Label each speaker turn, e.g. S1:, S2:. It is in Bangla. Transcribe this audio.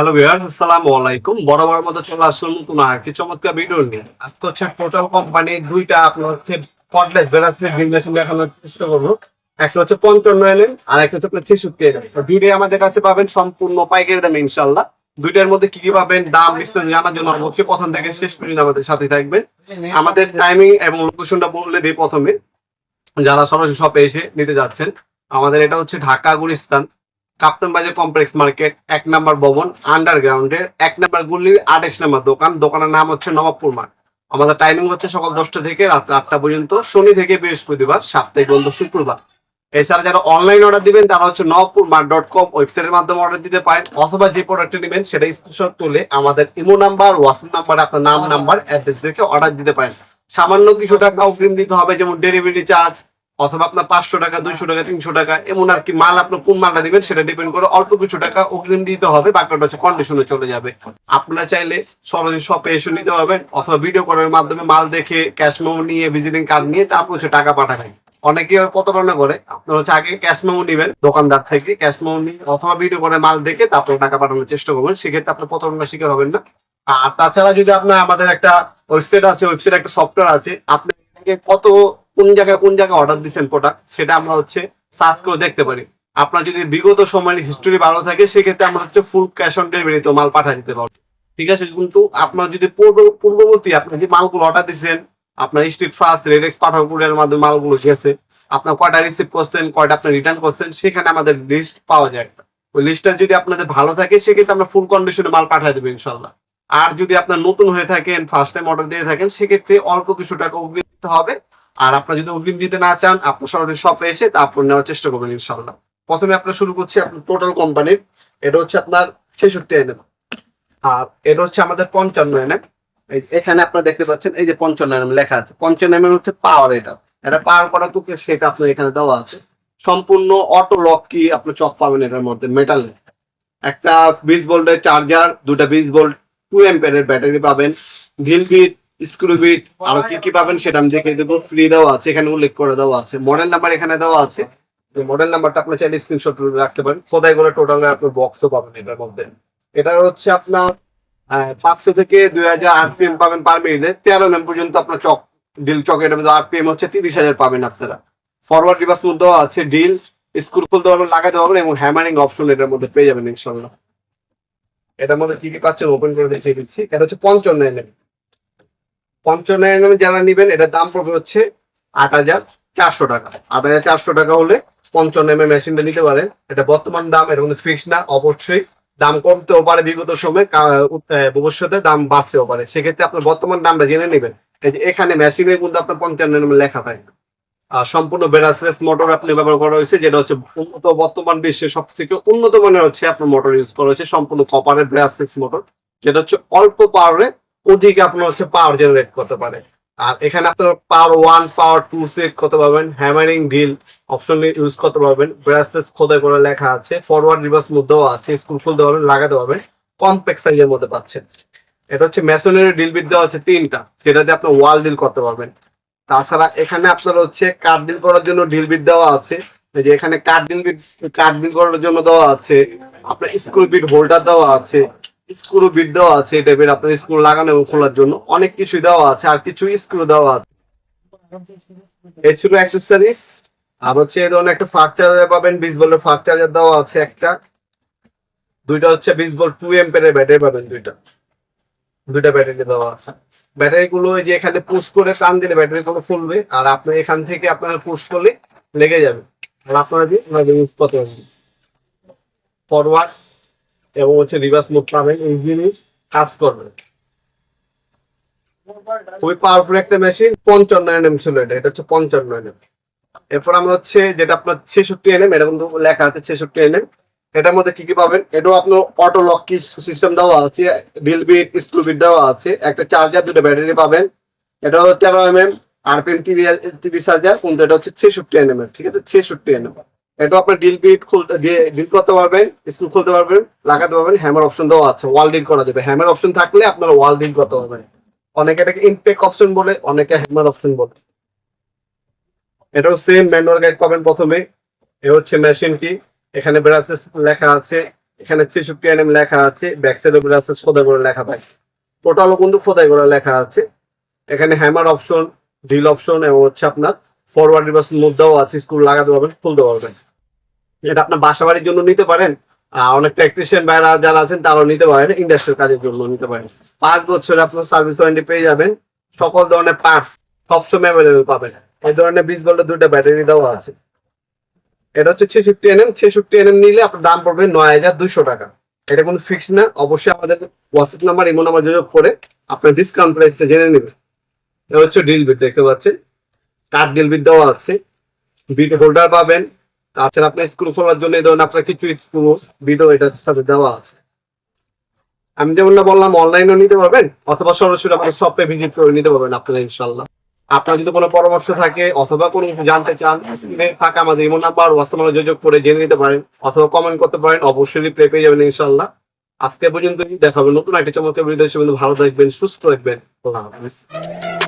S1: হ্যালো ভিউয়ার্স আসসালামু আলাইকুম। বরাবর মতো চলে আসলাম নতুন আরেকটি চমৎকার ভিডিও নিয়ে। আজকে হচ্ছে টোটাল কোম্পানি দুইটা আপনার হচ্ছে কর্ডলেস বেরাসের ড্রিম দেখানোর চেষ্টা করব। একটা হচ্ছে পঞ্চান্ন এলএম আর একটা হচ্ছে আপনার ছেষট্টি এলএম দুইটাই আমাদের কাছে পাবেন, সম্পূর্ণ পাইকারি দামে ইনশাল্লাহ দুইটার মধ্যে কি কি পাবেন, দাম বিস্তারিত জানার জন্য অবশ্যই প্রথম থেকে শেষ পর্যন্ত আমাদের সাথে থাকবেন। আমাদের টাইমিং এবং লোকেশনটা বললে দিই প্রথমে। যারা সরাসরি শপে এসে নিতে যাচ্ছেন, আমাদের এটা হচ্ছে ঢাকা, গুলিস্তান। কাপ্তান বাজার কমপ্লেক্স মার্কেট, এক নাম্বার ভবন আন্ডারগ্রাউন্ডের এক নাম্বার গুলির আঠাশ নাম্বার দোকান, দোকানের নাম হচ্ছে নবাবপুর মার্ট আমাদের টাইমিং হচ্ছে সকাল দশটা থেকে রাত্রে আটটা পর্যন্ত, শনি থেকে বৃহস্পতিবার, সাপ্তাহিক বন্ধ শুক্রবার। এছাড়া যারা অনলাইন অর্ডার দিবেন, তারা হচ্ছে নবপুর মার্ট ডট কম ওয়েবসাইটের মাধ্যমে অর্ডার দিতে পারেন, অথবা যে প্রোডাক্টটা নেবেন, সেটা স্ক্রিনশট তুলে আমাদের ইমো নাম্বার হোয়াটসঅ্যাপ নাম্বার, আপনার নাম নাম্বার অ্যাড্রেস রেখে অর্ডার দিতে পারেন। সামান্য কিছু টাকা অগ্রিম দিতে হবে, যেমন ডেলিভারি চার্জ অথবা আপনার পাঁচশো টাকা, দুইশো টাকা, তিনশো টাকা, এমন আর কি মাল আপনার কোন মালটা দিবেন সেটা ডিপেন্ড করে অল্প কিছু টাকা অগ্রিম দিতে হবে, বাকিটা হচ্ছে কন্ডিশনে চলে যাবে। আপনারা চাইলে সরাসরি শপে এসে নিতে পারবেন অথবা ভিডিও কলের মাধ্যমে মাল দেখে ক্যাশ মেমো নিয়ে ভিজিটিং কার্ড নিয়ে তারপর হচ্ছে টাকা পাঠাবেন। অনেকে প্রতারণা করে, আপনার হচ্ছে আগে ক্যাশ মেমো নেবেন দোকানদার থেকে ক্যাশ মেমো নিয়ে অথবা ভিডিও করে মাল দেখে তারপর টাকা পাঠানোর চেষ্টা করবেন, সেক্ষেত্রে আপনার প্রতারণার শিকার হবেন না। আর তাছাড়া যদি আপনার আমাদের একটা ওয়েবসাইট আছে ওয়েবসাইট একটা সফটওয়্যার আছে, আপনি কত কোন জায়গায় কোন জায়গায় অর্ডার দিচ্ছেন প্রোডাক্ট সেটা আমরা হচ্ছে সার্চ করে দেখতে পারি। আপনার যদি বিগত সময়ের হিস্টোরি ভালো থাকে, সেক্ষেত্রে আমরা হচ্ছে ফুল ক্যাশ অন ডেলিভারিতে মাল পাঠিয়ে দিতে পারব। ঠিক আছে? কিন্তু আপনার যদি পূর্ব পূর্ববর্তী আপনি যে মালগুলো অর্ডার দিচ্ছেন আপনার স্ট্রিট ফার্স্ট রেডেক্স পাঠাকুরের মাধ্যমে মালগুলো গেছে আপনার কয়টা রিসিভ করছেন, কয়টা আপনি রিটার্ন করছেন, সেখানে আমাদের লিস্ট পাওয়া যায়। ওই লিস্টটা যদি আপনাদের ভালো থাকে, সেক্ষেত্রে আমরা ফুল কন্ডিশনে মাল পাঠিয়ে দেবো ইনশাল্লাহ আর যদি আপনার নতুন হয়ে থাকেন ফার্স্ট টাইম অর্ডার দিয়ে থাকেন, সেক্ষেত্রে অল্প কিছু টাকা দিতে হবে। আর আপনার যদি অগ্রিম দিতে না চান আপনার সরাসরি শপে এসে তারপর নেওয়ার চেষ্টা করবেন ইনশাল্লাহ প্রথমে আপনার শুরু করছি আপনার টোটাল কোম্পানির এটা হচ্ছে আপনার ছেষট্টি এনএম আর এটা হচ্ছে আমাদের পঞ্চান্ন এনএম এখানে আপনারা দেখতে পাচ্ছেন, এই যে পঞ্চান্ন এনএম লেখা আছে। পঞ্চান্ন এনএম হচ্ছে পাওয়ার এটা। এটা পাওয়ার করা তো সেটা আপনার এখানে দেওয়া আছে। সম্পূর্ণ অটো লক কি আপনি চক পাবেন এটার মধ্যে মেটালের একটা বিশ ভোল্টের চার্জার দুটা বিশ ভোল্ট টু এম্পিয়ারের ব্যাটারি পাবেন। ঢিল বিট স্ক্রু আরও কি কি পাবেন সেটা আমি দেখে দেবো। ফ্রি দেওয়া আছে এখানে উল্লেখ করে দেওয়া আছে। মডেল নাম্বার এখানে দেওয়া আছে। মডেল নাম্বারটা আপনি চাইলে স্ক্রিনশট রাখতে পারেন। খোদাই করে টোটাল আপনার বক্সও পাবেন এটার মধ্যে। এটা হচ্ছে আপনার পাঁচশো থেকে দুই হাজার আরপিএম পাবেন পার মিনিটে তেরো এম পর্যন্ত আপনার চক ডিল চক চকের মধ্যে আরপিএম হচ্ছে তিরিশ হাজার পাবেন আপনারা। ফরওয়ার্ড রিভার্স মধ্যেও আছে ডিল স্ক্রু খুলতে পারবেন লাগাতে পারবেন এবং হ্যামারিং অপশন এটার মধ্যে পেয়ে যাবেন ইনশাল্লাহ এটার মধ্যে কি কি পাচ্ছেন ওপেন করে দেখিয়ে দিচ্ছি। এটা হচ্ছে পঞ্চান্ন এনএম পঞ্চান্ন যারা নিবেন এটার দাম পড়বে হচ্ছে আট হাজার চারশো টাকা। আট হাজার চারশো টাকা হলে পঞ্চান্ন এম মেশিনটা নিতে পারেন। এটা বর্তমান দাম এর মধ্যে ফিক্স না, অবশ্যই। দাম কমতেও পারে বিগত সময় ভবিষ্যতে দাম বাড়তেও পারে। সেক্ষেত্রে আপনার বর্তমান দামটা জেনে নেবেন। যে এখানে মেশিনের মধ্যে আপনার পঞ্চান্ন এম লেখা থাকে। আর সম্পূর্ণ বেরাসলেস মোটর আপনি ব্যবহার করা হয়েছে, যেটা হচ্ছে উন্নত বর্তমান বিশ্বের সব থেকে উন্নত মানের হচ্ছে আপনার মোটর ইউজ করা হয়েছে, সম্পূর্ণ কপারের ব্রাসলেস মোটর, যেটা হচ্ছে অল্প পাওয়ারে অধিক আপনার হচ্ছে পাওয়ার জেনারেট করতে পারে। আর এখানে আপনার power one power two set করতে পারবেন। হ্যামারিং ডিল অপশন ইউজ করতে পারবেন। ব্রাসলেস খোদাই করে লেখা আছে। ফরওয়ার্ড রিভার্স মধ্যেও আছে। স্ক্রু খুলতে পারবেন, লাগাতে পারবেন। কম্প্যাক্ট সাইজের মধ্যে পাচ্ছেন। এটা হচ্ছে মেশনের ডিল বিট দেওয়া আছে তিনটা, যেটাতে আপনি ওয়াল ডিল করতে পারবেন। তাছাড়া এখানে আপনার হচ্ছে কাঠ ডিল করার জন্য ডিল বিট দেওয়া আছে। যে এখানে কাঠ ডিল বিট কাঠ ডিল করার জন্য দেওয়া আছে। আপনার স্কুল বিট হোল্ডার দেওয়া আছে। স্ক্রু বিট দেওয়া আছে এই টাইপের আপনার স্ক্রু লাগানো এবং খোলার জন্য। অনেক কিছু দেওয়া আছে, আর কিছু স্ক্রু দেওয়া আছে। এই ছিল অ্যাক্সেসরিজ আর হচ্ছে এই ধরনের একটা ফাস্ট চার্জার পাবেন বিশ ভোল্টের ফাস্ট চার্জার দেওয়া আছে একটা। দুইটা হচ্ছে বিশ ভোল্ট টু এম্পের ব্যাটারি পাবেন দুইটা। দুইটা ব্যাটারি দেওয়া আছে। ব্যাটারি গুলো যে এখানে পুশ করে টান দিলে ব্যাটারি গুলো ফুলবে আর আপনি এখান থেকে আপনার পুশ করলে লেগে যাবে। আর আপনারা যে ইউজ করতে পারবেন। ফরওয়ার্ড এবং হচ্ছে রিভার্স মুভ পাবেন এই জিনিস কাজ করবে। খুবই পাওয়ারফুল একটা মেশিন পঞ্চান্ন এনএম ছিল এটা এটা হচ্ছে পঞ্চান্ন এনএম এরপর আমরা হচ্ছে যেটা আপনার ছেষট্টি এনএম এটা কিন্তু লেখা আছে ছেষট্টি এনএম এটার মধ্যে কি কি পাবেন? এটাও আপনার অটো লক কি সিস্টেম দেওয়া আছে ডিল বিট স্ক্রু বিট দেওয়া আছে, একটা চার্জার দুটো ব্যাটারি পাবেন। এটা হচ্ছে তেরো এম এম আরপিএম তিরিশ হাজার কিন্তু এটা হচ্ছে ছেষট্টি এনএম ঠিক আছে? ছেষট্টি এনএম এটাও আপনার ডিল বিট খুলতে ডিল করতে পারবেন স্ক্রু খুলতে পারবেন, লাগাতে পারবেন হ্যামার অপশন দেওয়া আছে ওয়াল ডিল করা যাবে। হ্যামার অপশন থাকলে আপনার ওয়াল ডিল করতে পারবেন। অনেকে এটাকে ইনপেক অপশন বলে, অনেকে হ্যামার অপশন বলে। এটাও সেম ম্যানুয়াল গাইড পাবেন প্রথমে। এ হচ্ছে মেশিনটি এখানে ব্রাসেস লেখা আছে, এখানে ছেষট্টি এনএম লেখা আছে ব্যাক সাইড আছে খোদাই করে লেখা থাকে। টোটালও কিন্তু খোদাই করে লেখা আছে। এখানে হ্যামার অপশন ড্রিল অপশন এবং হচ্ছে আপনার ফরওয়ার্ড রিভার্স মুদ্রাও আছে স্ক্রু লাগাতে পারবেন, খুলতে পারবেন। এটা আপনার বাসা বাড়ির জন্য নিতে পারেন। অনেক টেকনিশিয়ান ভাইরা যারা আছেন তারাও নিতে পারেন ইন্ডাস্ট্রিয়াল কাজের জন্য নিতে পারেন। পাঁচ বছরে আপনার সার্ভিস ওয়ারেন্টি পেয়ে যাবেন। সকল ধরনের পার্টস সবসময় অ্যাভেলেবেল পাবেন। এই ধরনের বীজ বলতে দুইটা ব্যাটারি দেওয়া আছে। এটা হচ্ছে ছেষট্টি এনএম ছেষট্টি এনএম নিলে আপনার দাম পড়বে নয় হাজার দুশো টাকা। এটা কোনো ফিক্স না। অবশ্যই আমাদের হোয়াটসঅ্যাপ নাম্বার ইমো নাম্বার যোগাযোগ করে আপনার ডিসকাউন্ট প্রাইসটা জেনে নেবেন। এটা হচ্ছে ডিল বিট দেখতে পাচ্ছেন? কাঠ ডিল বিট দেওয়া আছে। বিট হোল্ডার পাবেন। তাছাড়া আপনার স্ক্রু খোলার জন্য এই ধরনের আপনার কিছু স্ক্রু বিটও এটার সাথে দেওয়া আছে। আমি যেমন না বললাম অনলাইনেও নিতে পারবেন, অথবা সরাসরি আপনার শপে ভিজিট করে নিতে পারবেন আপনারা ইনশাল্লাহ আপনার যদি কোনো পরামর্শ থাকে, অথবা কোনো জানতে চান স্ক্রিনে থাকা আমাদের ইমো নাম্বার নাম্বার যোগাযোগ করে জেনে নিতে পারেন, অথবা কমেন্ট করতে পারেন, অবশ্যই রিপ্লাই পেয়ে যাবেন ইনশাল্লাহ আজকে পর্যন্ত দেখাবেন নতুন একটা চমৎকার ভিডিও ভালো থাকবেন, সুস্থ থাকবেন, আল্লাহ হাফিজ।